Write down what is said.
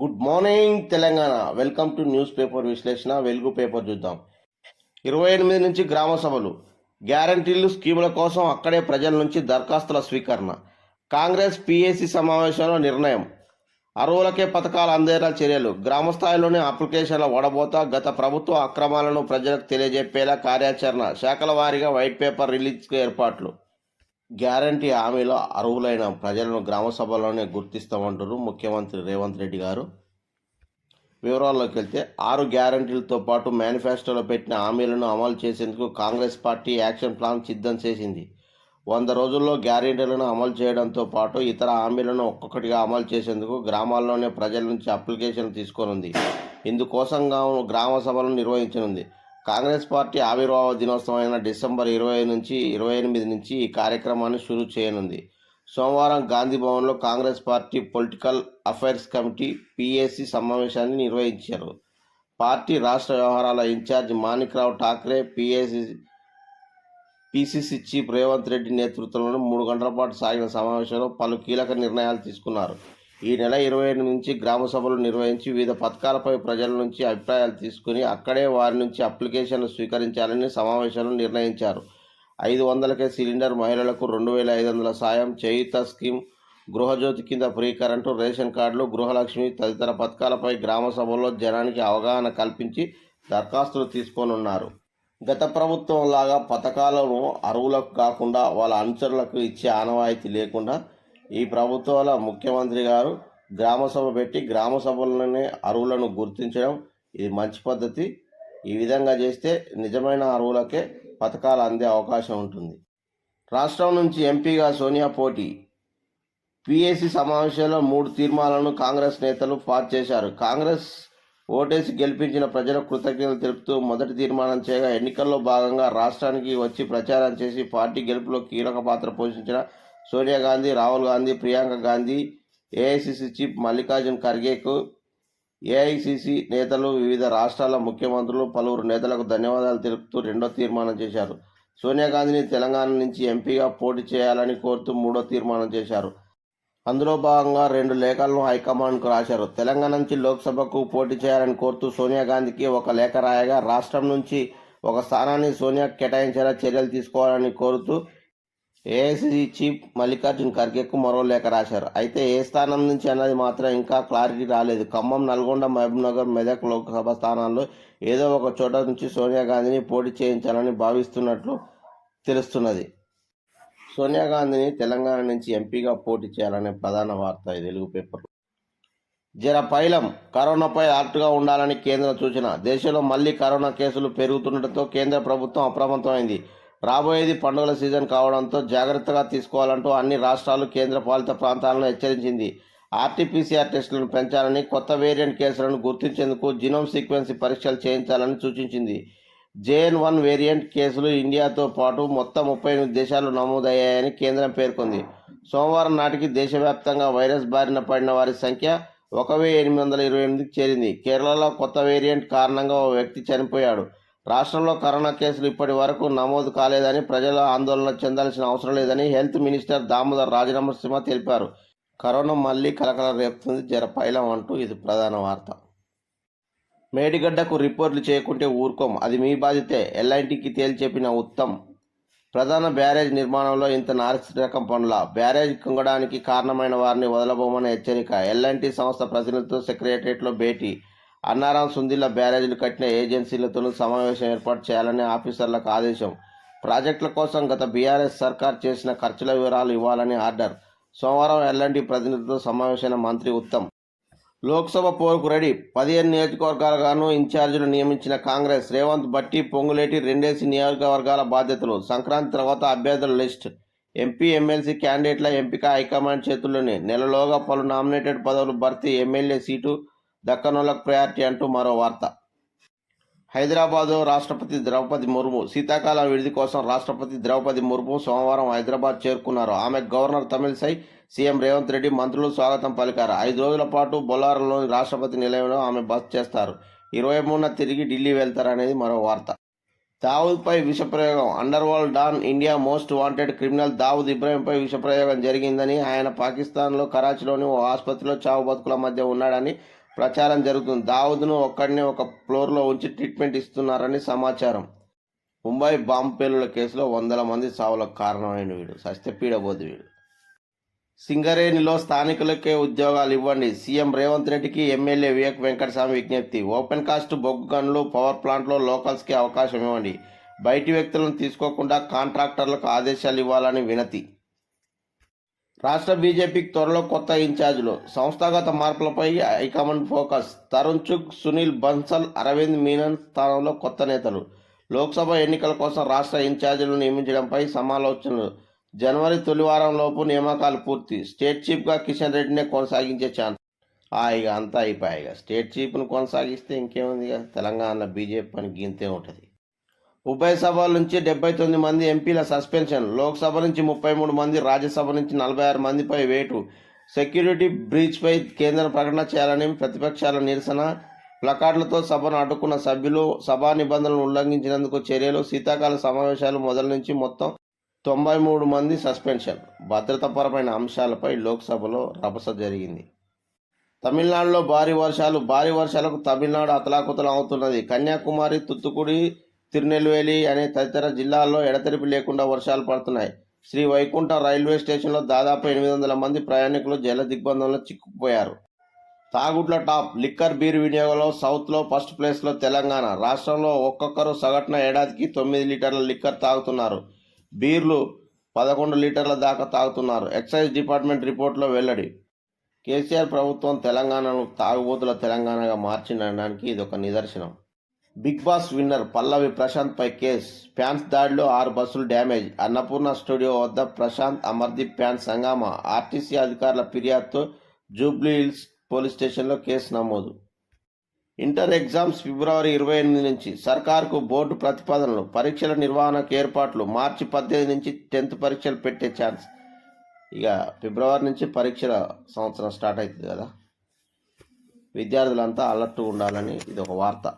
Good morning Telangana. Welcome to news paper విశ్లేషణ. Velugu paper చూద్దాం. ఇరవై ఎనిమిది నుంచి గ్రామ సభలు. గ్యారంటీలు స్కీముల కోసం అక్కడే ప్రజల నుంచి దరఖాస్తుల స్వీకరణ. కాంగ్రెస్ పిఏసి సమావేశంలో నిర్ణయం. అరువులకే పథకాలు అందేలా చర్యలు. గ్రామ స్థాయిలోనే అప్లికేషన్ల వడబోత గత ప్రభుత్వ అక్రమాలను ప్రజలకు తెలియజెప్పేలా కార్యాచరణ. శాఖల వారీగా వైట్ పేపర్ రిలీజ్కు ఏర్పాట్లు. గ్యారంటీ హామీలో అర్హులైన ప్రజలను గ్రామ సభలోనే గుర్తిస్తామంటారు ముఖ్యమంత్రి రేవంత్ రెడ్డి గారు. వివరాల్లోకి వెళ్తే ఆరు గ్యారంటీలతో పాటు మేనిఫెస్టోలో పెట్టిన హామీలను అమలు చేసేందుకు కాంగ్రెస్ పార్టీ యాక్షన్ ప్లాన్ సిద్ధం చేసింది. వంద రోజుల్లో గ్యారంటీలను అమలు చేయడంతో పాటు ఇతర హామీలను ఒక్కొక్కటిగా అమలు చేసేందుకు గ్రామాల్లోనే ప్రజల నుంచి అప్లికేషన్ తీసుకోనుంది. ఇందుకోసంగా గ్రామ సభలను నిర్వహించనుంది. కాంగ్రెస్ పార్టీ ఆవిర్భావ దినోత్సవమైన డిసెంబర్ ఇరవై నుంచి ఇరవై ఎనిమిది నుంచి ఈ కార్యక్రమాన్ని షురూ చేయనుంది. సోమవారం గాంధీ భవన్లో Congress party political affairs committee PAC సమావేశాన్ని నిర్వహించారు. పార్టీ రాష్ట్ర వ్యవహారాల incharge Manikrao Thakre PAC PCC chief Revanth Reddy నేతృత్వంలో మూడు గంటల పాటు సాగిన సమావేశంలో పలు కీలక నిర్ణయాలు తీసుకున్నారు. ఈ నెల ఇరవై నుంచి గ్రామ సభలు నిర్వహించి వివిధ పథకాలపై ప్రజల నుంచి అభిప్రాయాలు తీసుకుని అక్కడే వారి నుంచి అప్లికేషన్లు స్వీకరించాలని సమావేశంలో నిర్ణయించారు. ఐదు వందలకే సిలిండర్ మహిళలకు రెండు వేల ఐదు వందల సాయం చేయుత స్కీమ్ గృహజ్యోతి కింద ఫ్రీ కరెంటు రేషన్ కార్డులు గృహలక్ష్మి తదితర పథకాలపై గ్రామ సభల్లో జనానికి అవగాహన కల్పించి దరఖాస్తులు తీసుకోనున్నారు. గత ప్రభుత్వం లాగా పథకాలను అరువులకు కాకుండా వాళ్ళ అనుచరులకు ఇచ్చే ఆనవాయితీ లేకుండా ఈ ప్రభుత్వాల ముఖ్యమంత్రి గారు గ్రామ సభ పెట్టి గ్రామ సభల్లోనే అరువులను గుర్తించడం ఇది మంచి పద్ధతి. ఈ విధంగా చేస్తే నిజమైన అరువులకే పథకాలు అందే అవకాశం ఉంటుంది. రాష్ట్రం నుంచి ఎంపీగా సోనియా పోటీ. పిఏసి సమావేశంలో మూడు తీర్మానాలను కాంగ్రెస్ నేతలు పాస్ చేశారు. కాంగ్రెస్ ఓటేసి గెలిపించిన ప్రజలకు కృతజ్ఞతలు తెలుపుతూ మొదటి తీర్మానం చేయగా ఎన్నికల్లో భాగంగా రాష్ట్రానికి వచ్చి ప్రచారం చేసి పార్టీ గెలుపులో కీలక పాత్ర పోషించిన సోనియా గాంధీ రాహుల్ గాంధీ ప్రియాంక గాంధీ ఏఐసిసి చీఫ్ మల్లికార్జున్ ఖర్గేకు ఏఐసిసి నేతలు వివిధ రాష్ట్రాల ముఖ్యమంత్రులు పలువురు నేతలకు ధన్యవాదాలు తెలుపుతూ రెండో తీర్మానం చేశారు. సోనియా గాంధీని తెలంగాణ నుంచి ఎంపీగా పోటీ చేయాలని కోరుతూ మూడో తీర్మానం చేశారు. అందులో భాగంగా రెండు లేఖలను హైకమాండ్కు రాశారు. తెలంగాణ నుంచి లోక్సభకు పోటీ చేయాలని కోరుతూ సోనియా గాంధీకి ఒక లేఖ రాయగా రాష్ట్రం నుంచి ఒక స్థానాన్ని సోనియా కేటాయించేలా చర్యలు తీసుకోవాలని కోరుతూ ఏఐసిసి చీఫ్ మల్లికార్జున్ ఖర్గేకు మరో లేఖ రాశారు. అయితే ఏ స్థానం నుంచి అన్నది మాత్రం ఇంకా క్లారిటీ రాలేదు. ఖమ్మం నల్గొండ మహబూబ్నగర్ మెదక్ లోక్సభ స్థానాల్లో ఏదో ఒక చోట నుంచి సోనియా గాంధీని పోటీ చేయించాలని భావిస్తున్నట్లు తెలుస్తున్నది. సోనియా గాంధీని తెలంగాణ నుంచి ఎంపీగా పోటీ చేయాలనే ప్రధాన వార్త తెలుగు పేపర్ జర పైలం కరోనాపై అలర్ట్గా ఉండాలని కేంద్ర సూచన. దేశంలో మళ్ళీ కరోనా కేసులు పెరుగుతుండటంతో కేంద్ర ప్రభుత్వం అప్రమత్తమైంది. రాబోయేది పండుగల సీజన్ కావడంతో జాగ్రత్తగా తీసుకోవాలంటూ అన్ని రాష్ట్రాలు కేంద్ర పాలిత ప్రాంతాలను హెచ్చరించింది. ఆర్టీపీసీఆర్ టెస్టులను పెంచాలని కొత్త వేరియంట్ కేసులను గుర్తించేందుకు జినోమ్ సీక్వెన్సీ పరీక్షలు చేయించాలని సూచించింది. జేఎన్ వన్ వేరియంట్ కేసులు ఇండియాతో పాటు మొత్తం ముప్పై ఎనిమిది దేశాలు నమోదయ్యాయని కేంద్రం పేర్కొంది. సోమవారం నాటికి దేశవ్యాప్తంగా వైరస్ బారిన పడిన వారి సంఖ్య ఒక వెయ్యి ఎనిమిది వందల ఇరవై ఎనిమిదికి చేరింది. కేరళలో కొత్త వేరియంట్ కారణంగా ఓ వ్యక్తి చనిపోయాడు. రాష్ట్రంలో కరోనా కేసులు ఇప్పటి వరకు నమోదు కాలేదని ప్రజలు ఆందోళన చెందాల్సిన అవసరం లేదని హెల్త్ మినిస్టర్ దామోదర్ రాజనరసింహ తెలిపారు. కరోనా మళ్ళీ కలకల రేపుతుంది జర పైలం అంటూ ఇది ప్రధాన వార్త. మేడిగడ్డకు రిపోర్ట్లు చేయకుంటే ఊరుకోం అది మీ బాధ్యతే ఎల్ఐంటికి తేల్చెప్పిన ఉత్తమ్. ప్రధాన బ్యారేజ్ నిర్మాణంలో ఇంత నాసిరకం పనుల బ్యారేజ్ కుంగడానికి కారణమైన వారిని వదలబోమని హెచ్చరిక ఎల్ఎన్టీ సంస్థ ప్రతినిధులతో సెక్రటరియట్లో భేటీ. అన్నారం సుందిల్ల బ్యారేజీలు కట్టిన ఏజెన్సీలతో సమావేశం ఏర్పాటు చేయాలని ఆఫీసర్లకు ఆదేశం. ప్రాజెక్టుల కోసం గత బీఆర్ఎస్ సర్కార్ చేసిన ఖర్చుల వివరాలు ఇవ్వాలని ఆర్డర్. సోమవారం ఎల్ఎండి ప్రతినిధులతో సమావేశమైన మంత్రి ఉత్తమ్. లోక్సభ పోరుకు రెడీ. పదిహేను నియోజకవర్గాలుగాను ఇన్ఛార్జీలు నియమించిన కాంగ్రెస్ రేవంత్ బట్టి పొంగులేటి రెండేసి నియోజకవర్గాల బాధ్యతలు. సంక్రాంతి తర్వాత అభ్యర్థుల లిస్ట్. ఎంపీ ఎమ్మెల్సీ క్యాండిడేట్ల ఎంపిక హైకమాండ్ చేతుల్లోనే. నెలలోగా పలు నామినేటెడ్ పదవులు భర్తీ ఎమ్మెల్యే సీటు దక్కనులకు ప్రయారిటీ అంటూ మరో వార్త. హైదరాబాద్ రాష్ట్రపతి ద్రౌపది ముర్ము శీతాకాలం విడిది కోసం రాష్ట్రపతి ద్రౌపది ముర్ము సోమవారం హైదరాబాద్ చేరుకున్నారు. ఆమె గవర్నర్ తమిళసై సీఎం రేవంత్ రెడ్డి మంత్రులు స్వాగతం పలికారు. ఐదు రోజుల పాటు బొల్లారంలోని రాష్ట్రపతి నిలయంలో ఆమె బస చేస్తారు. ఇరవై మూడున తిరిగి ఢిల్లీ వెళ్తారనేది మరో వార్త. దావుద్పై విషప్రయోగం. Underworld don India most wanted criminal Dawood ఇబ్రాహీంపై విషప్రయోగం జరిగిందని ఆయన పాకిస్తాన్లో కరాచీలోని ఓ ఆసుపత్రిలో చావు బతుకుల మధ్య ఉన్నాడని ప్రచారం జరుగుతుంది. దావూద్ను ఒక్కడినే ఒక ఫ్లోర్లో ఉంచి ట్రీట్మెంట్ ఇస్తున్నారని సమాచారం. ముంబై బాంబు పేలుల కేసులో వందల మంది సావులకు కారణమైన వీడు. సస్యపీడబోదు వీడు. సింగరేణిలో స్థానికులకే ఉద్యోగాలు ఇవ్వండి. సీఎం రేవంత్ రెడ్డికి ఎమ్మెల్యే వివేక్ వెంకటస్వామి విజ్ఞప్తి. ఓపెన్ కాస్ట్ బొగ్గు గన్లు పవర్ ప్లాంట్లో లోకల్స్కి అవకాశం ఇవ్వండి. బయటి వ్యక్తులను తీసుకోకుండా కాంట్రాక్టర్లకు ఆదేశాలు ఇవ్వాలని వినతి. రాష్ట్ర బీజేపీకి త్వరలో కొత్త ఇన్ఛార్జీలు. సంస్థాగత మార్పులపై high command focus. Tarun Chugh Sunil Bansal Aravind Menon స్థానంలో కొత్త నేతలు. లోక్సభ ఎన్నికల కోసం రాష్ట్ర ఇన్ఛార్జీలు నియమించడంపై సమాలోచనలు. జనవరి తొలి వారం లోపు నియామకాలు పూర్తి. స్టేట్ చీఫ్గా కిషన్ రెడ్డినే కొనసాగించే ఛాన్స్. ఆ, ఇక అంతా అయిపోయాయి స్టేట్ చీఫ్ను కొనసాగిస్తే ఇంకేముంది ఇక తెలంగాణలో బీజేపీ పని గింతే ఉంటుంది. ఉభయ సభల నుంచి డెబ్బై తొమ్మిది మంది ఎంపీల సస్పెన్షన్. లోక్సభ నుంచి ముప్పై మూడు మంది రాజ్యసభ నుంచి నలభై ఆరు మందిపై వేటు. సెక్యూరిటీ బ్రీచ్పై కేంద్రం ప్రకటన చేయాలని ప్రతిపక్షాల నిరసన. ప్లకార్డులతో సభను అడ్డుకున్న సభ్యులు సభా నిబంధనలు ఉల్లంఘించినందుకు చర్యలు. శీతాకాల సమావేశాలు మొదల నుంచి మొత్తం తొంభై మూడు మంది సస్పెన్షన్. భద్రతాపరమైన అంశాలపై లోక్సభలో రభస జరిగింది. తమిళనాడులో భారీ వర్షాలు భారీ వర్షాలకు తమిళనాడు అతలాకుతలం అవుతున్నది. కన్యాకుమారి తుత్తుకుడి తిరునెల్వేలి అనే తదితర జిల్లాల్లో ఎడతెరిపి లేకుండా వర్షాలు పడుతున్నాయి. శ్రీ వైకుంఠ రైల్వే స్టేషన్లో దాదాపు ఎనిమిది వందల మంది ప్రయాణికులు జల దిగ్బంధంలో చిక్కుపోయారు తాగుట్ల టాప్ లిక్కర్ బీర్ వినియోగంలో సౌత్లో ఫస్ట్ ప్లేస్లో తెలంగాణ. రాష్ట్రంలో ఒక్కొక్కరు సగటున ఏడాదికి తొమ్మిది లీటర్ల లిక్కర్ తాగుతున్నారు. బీర్లు పదకొండు లీటర్ల దాకా తాగుతున్నారు. ఎక్సైజ్ డిపార్ట్మెంట్ రిపోర్ట్లో వెల్లడి. కేసీఆర్ ప్రభుత్వం తెలంగాణను తాగుబోతుల తెలంగాణగా మార్చిండడానికి ఇది ఒక నిదర్శనం. Bigg Boss winner Pallavi Prashanth పై కేస్. ఫ్యాన్స్ దాడిలో ఆరు బస్సులు డ్యామేజ్. అన్నపూర్ణ స్టూడియో వద్ద ప్రశాంత్ అమర్దీప్ ఫ్యాన్స్ హంగామా. ఆర్టీసీ అధికారుల ఫిర్యాదుతో జూబ్లీ హిల్స్ పోలీస్ స్టేషన్లో కేసు నమోదు. ఇంటర్ ఎగ్జామ్స్ ఫిబ్రవరి ఇరవై ఎనిమిది నుంచి సర్కార్కు బోర్డు ప్రతిపాదనలు పరీక్షల నిర్వహణకు ఏర్పాట్లు మార్చి పద్దెనిమిది నుంచి టెన్త్ పరీక్షలు పెట్టే ఛాన్స్. ఇక ఫిబ్రవరి నుంచి పరీక్షల సంవత్సరం స్టార్ట్ అవుతుంది కదా. విద్యార్థులంతా అలర్ట్గా ఉండాలని ఇది ఒక వార్త.